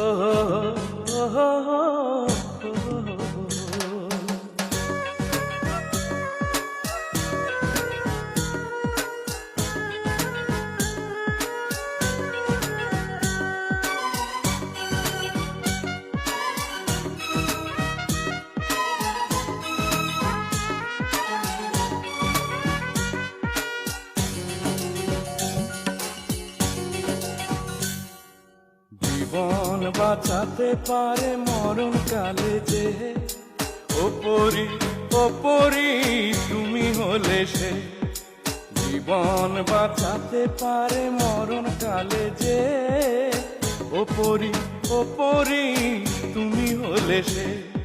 oh, oh, oh, oh. oh, oh. জীবন বাঁচাতে পারে মরণ কালে যে। ওপরি ওপরি তুমি হলে সে। জীবন বাঁচাতে পারে মরণ কালে যে। ওপরি ওপরি তুমি হলে সে।